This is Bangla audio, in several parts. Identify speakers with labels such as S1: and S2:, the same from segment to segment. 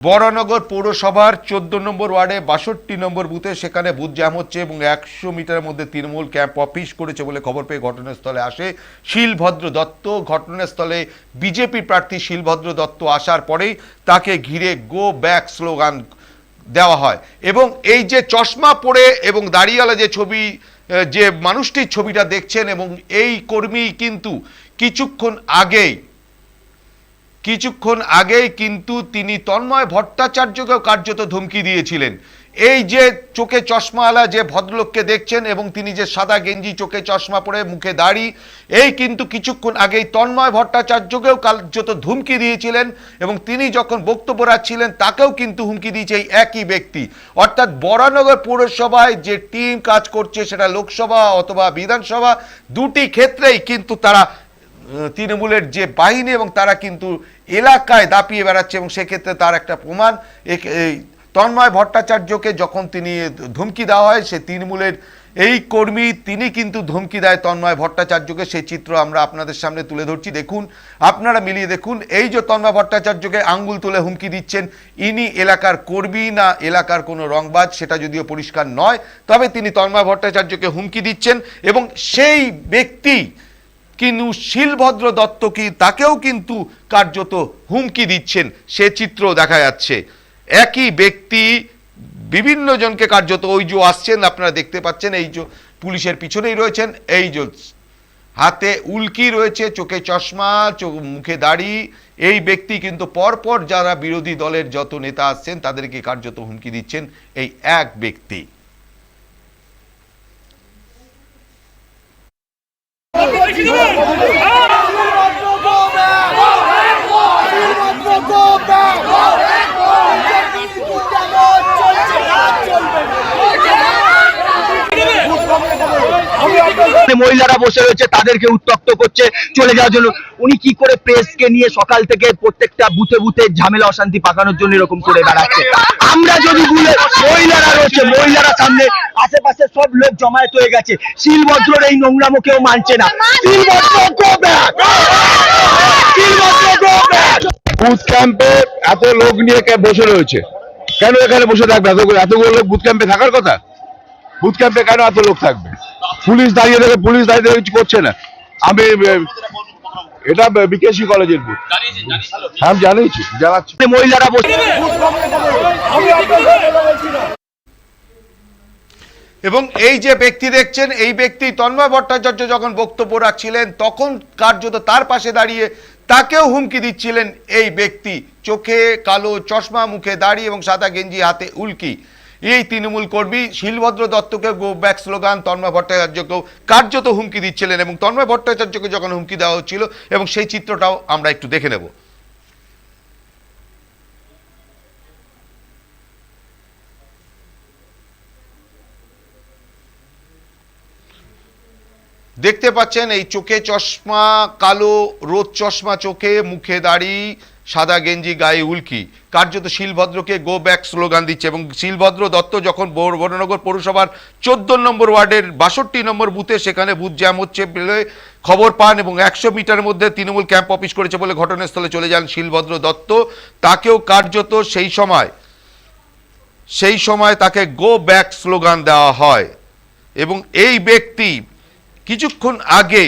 S1: বরানগর পৌরসভার চোদ্দ নম্বর ওয়ার্ডে বাষট্টি নম্বর বুথে সেখানে বুথ জ্যাম হচ্ছে এবং একশো মিটারের মধ্যে তৃণমূল ক্যাম্প অফিস করেছে বলে খবর পেয়ে ঘটনাস্থলে আসে শিলভদ্র দত্ত। ঘটনাস্থলে বিজেপি প্রার্থী শিলভদ্র দত্ত আসার পরেই তাকে ঘিরে গো ব্যাক স্লোগান দেওয়া হয় এবং এই যে চশমা পরে এবং দাড়িওয়ালা যে ছবি যে মানুষটির ছবিটা দেখছেন এবং এই কর্মী কিন্তু কিছুক্ষণ আগেই কিছুক্ষণ আগেই কিন্তু তিনি তন্ময় ভট্টাচার্যকেও কার্যত ধমকি দিয়েছিলেন। এই যে চোখে চশমাওয়ালা যে ভদ্রলোককে দেখছেন এবং তিনি যে সাদা গেঞ্জি, চোখে চশমা পরে মুখে দাড়ি, এই কিন্তু কিছুক্ষণ আগেই তন্ময় ভট্টাচার্যকেও কার্যত ধমকি দিয়েছিলেন এবং তিনি যখন বক্তব্য রাখছিলেন, তাকেও কিন্তু হুমকি দিয়েছে এই একই ব্যক্তি। অর্থাৎ বরানগর পৌরসভায় যে টিম কাজ করছে, সেটা লোকসভা অথবা বিধানসভা, দুটি ক্ষেত্রেই কিন্তু তারা তৃণমূলের যে বাহিনী এবং তারা কিন্তু এলাকায় দাপিয়ে বেড়াচ্ছে এবং সেক্ষেত্রে তার একটা প্রমাণ। তন্ময় ভট্টাচার্যকে যখন তিনি ধমকি দেওয়া হয়, সে তৃণমূলের এই কর্মী, তিনি কিন্তু ধমকি দেয় তন্ময় ভট্টাচার্যকে। সেই চিত্র আমরা আপনাদের সামনে তুলে ধরছি। দেখুন, আপনারা মিলিয়ে দেখুন, এই যে তন্ময় ভট্টাচার্যকে আঙ্গুল তুলে হুমকি দিচ্ছেন, ইনি এলাকার কর্মী না এলাকার কোনো রংবাজ, সেটা যদিও পরিষ্কার নয়, তবে তিনি তন্ময় ভট্টাচার্যকে হুমকি দিচ্ছেন এবং সেই ব্যক্তি কিন্তু শিলভদ্র দত্ত কি তাকেও কিন্তু কার্যত হুমকি দিচ্ছেন? সে চিত্র দেখা যাচ্ছে। একই ব্যক্তি বিভিন্ন জনকে কার্যত ওই যে আসছেন, আপনারা দেখতে পাচ্ছেন, এই যে পুলিশের পিছনেই রয়েছেন, এই যে হাতে উল্কি রয়েছে, চোখে চশমা, চোখ, মুখে দাড়ি, এই ব্যক্তি কিন্তু পরপর যারা বিরোধী দলের যত নেতা আসছেন, তাদেরকে কার্যত হুমকি দিচ্ছেন এই এক ব্যক্তি
S2: এখানে মহিলারা বসে রয়েছে, তাদেরকে উত্তক্ত করছে, চলে যাওয়ার জন্য। উনি কি করে প্রেসকে নিয়ে সকাল থেকে প্রত্যেকটা বুথে বুথে ঝামেলা, অশান্তি পাকানোর জন্য এরকম করে বেড়াচ্ছে? আমরা যদি ভুলে মহিলারা রয়েছে, মহিলারা সামনে আশেপাশে সব লোক জমায়েত হয়ে গেছে। শিলভদ্রর এই নোংরামো কেউ মানছে না। শিলভদ্র! শিলভদ্র!
S3: বুথ ক্যাম্পে এত লোক নিয়ে কে বসে রয়েছে? কেন এখানে বসে থাকবে? এতগুলো এতগুলো লোক বুথ ক্যাম্পে থাকার কথা? বুথ ক্যাম্পে কেন এত লোক থাকবে? পুলিশ দাঁড়িয়ে দেখে পুলিশ দাঁড়িয়ে কিছু করছে না। আমি এটা বিকেসি কলেজের বুথ হ্যাঁ আমি জানিয়েছি জানাচ্ছি
S2: মহিলারা বসে
S1: এবং এই যে ব্যক্তি দেখছেন, এই ব্যক্তি তন্ময় ভট্টাচার্য যখন বক্তব্য রাখছিলেন, তখন কার্যত তার পাশে দাঁড়িয়ে তাকেও হুমকি দিচ্ছিলেন এই ব্যক্তি। চোখে কালো চশমা, মুখে দাড়ি এবং সাদা গেঞ্জি, হাতে উল্কি। এই তৃণমূল কর্মী শিলভদ্র দত্তকে গো ব্যাক স্লোগান, তন্ময় ভট্টাচার্যকেও কার্যত হুমকি দিচ্ছিলেন এবং তন্ময় ভট্টাচার্যকে যখন হুমকি দেওয়া হচ্ছিল এবং সেই চিত্রটাও আমরা একটু দেখে নেব। দেখতে পাচ্ছেন এই চোখে চশমা, কালো, রোদ চশমা চোখে, মুখে দাড়ি, সাদা গেঞ্জি, গায়ে উল্কি। কার্যত শিলভদ্রকে গো ব্যাক স্লোগান দিচ্ছে এবং শিলভদ্র দত্ত যখন বর- বরানগর পৌরসভার চোদ্দ নম্বর ওয়ার্ডের বাষট্টি নম্বর বুথে, সেখানে বুথ জ্যাম হচ্ছে বলে খবর পান এবং একশো মিটারের মধ্যে তৃণমূল ক্যাম্প অফিস করেছে বলে ঘটনাস্থলে চলে যান শিলভদ্র দত্ত। তাকেও কার্যত সেই সময় সেই সময় তাকে গো ব্যাক স্লোগান দেওয়া হয় এবং এই ব্যক্তি কিছুক্ষণ আগে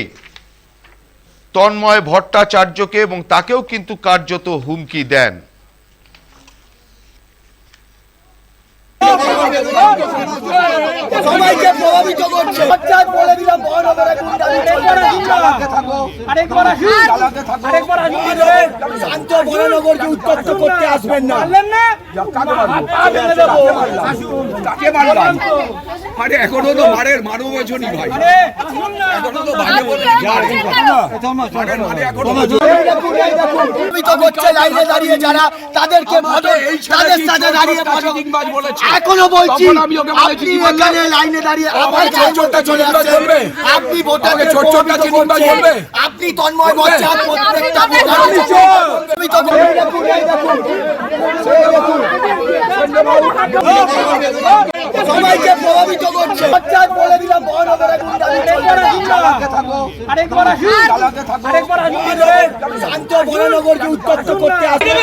S1: তন্ময় ভট্টাচার্যকে এবং তাকেও কিন্তু কার্যত হুমকি দেন।
S4: সবাইকে প্রভাবিত করছে। পঞ্চায়েত বলে দিলাম না। শান্ত উত্তপ্ত করতে আসবেন না।
S5: কাকে মারলাম আরে এখনও তো মারের বছরই ভাই এখনও তো
S4: দাঁড়িয়ে যারা তাদেরকে?
S5: এখনও বলছি আমি
S4: আপনি এখানে লাইনে দাঁড়িয়ে আবার
S5: চোর
S4: চলে আসছেন আপনি ভোটারকে
S5: চিটিংবাজ
S4: করছেন।
S5: বলবে?
S4: আপনি তন্ময়? বচ্চা প্রত্যেকটা দেখুন, এই দেখুন। সবাইকে প্রভাবিত করছে। বলে দিলাম শান্ত মহানগরকে উত্তপ্ত করতে আসবে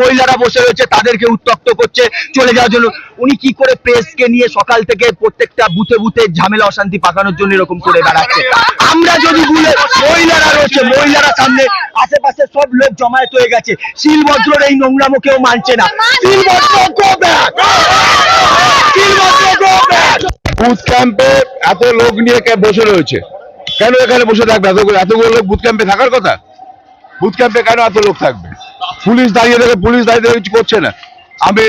S2: মহিলারা বসে রয়েছে, তাদেরকে উত্তক্ত করছে, চলে যাওয়ার জন্য। উনি কি করে প্রেসকে নিয়ে সকাল থেকে প্রত্যেকটা বুথে বুথে ঝামেলা, অশান্তি পাকানোর জন্য এরকম করে বেড়াচ্ছে আমরা যদি ভুলে মহিলারা রয়েছে, মহিলারা সামনে, আশেপাশে সব লোক জমায়েত হয়ে গেছে। শিলভদ্রর এই নোংরামো কেউ মানছে না!
S3: বুথ ক্যাম্পে এত লোক নিয়ে বসে রয়েছে? কেন এখানে বসে থাকবে? এতগুলো এতগুলো লোক বুথ ক্যাম্পে থাকার কথা? বুথ ক্যাম্পে কেন এত লোক থাকবে? পুলিশ দাঁড়িয়ে থাকে পুলিশ দাঁড়িয়ে দেখে কিছু করছে না। আমি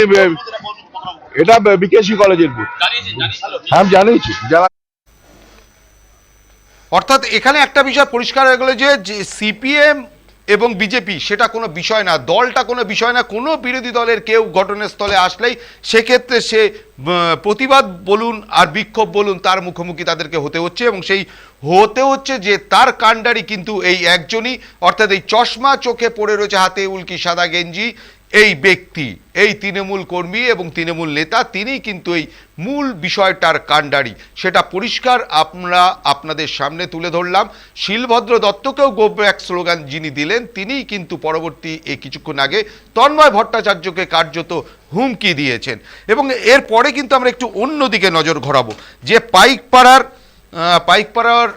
S3: এটা বিকেসি কলেজের বুথ। হ্যাঁ জানিয়েছি। যারা
S1: অর্থাৎ এখানে একটা বিষয় পরিষ্কার হয়ে গেল যে সিপিএম এবং বিজেপি, সেটা কোনো বিষয় না, দলটা কোনো বিষয় না, কোনো বিরোধী দলের কেউ ঘটনাস্থলে আসলেই সেক্ষেত্রে সে প্রতিবাদ বলুন আর বিক্ষোভ বলুন, তার মুখোমুখি তাদেরকে হতে হচ্ছে এবং সেই হতে হচ্ছে যে তার কাণ্ডারি কিন্তু এই একজনই, অর্থাৎ এই চশমা চোখে পড়ে রয়েছে হাতে উল্কি সাদা গেঞ্জি এই ব্যক্তি, এই তৃণমূল কর্মী এবং তৃণমূল নেতা তিনি কিন্তু এই মূল বিষয়টার কাণ্ডারি। সেটা পরিষ্কার আমরা আপনাদের সামনে তুলে ধরলাম। শিলভদ্র দত্তকেও গো ব্যাক স্লোগান যিনি দিলেন, তিনিই কিন্তু পরবর্তী এই কিছুক্ষণ আগে তন্ময় ভট্টাচার্যকে কার্যত হুমকি দিয়েছেন। এবং এরপরে কিন্তু আমরা একটু অন্যদিকে নজর ঘোরাবো। যে পাইকপাড়ার পাইকপাড়ার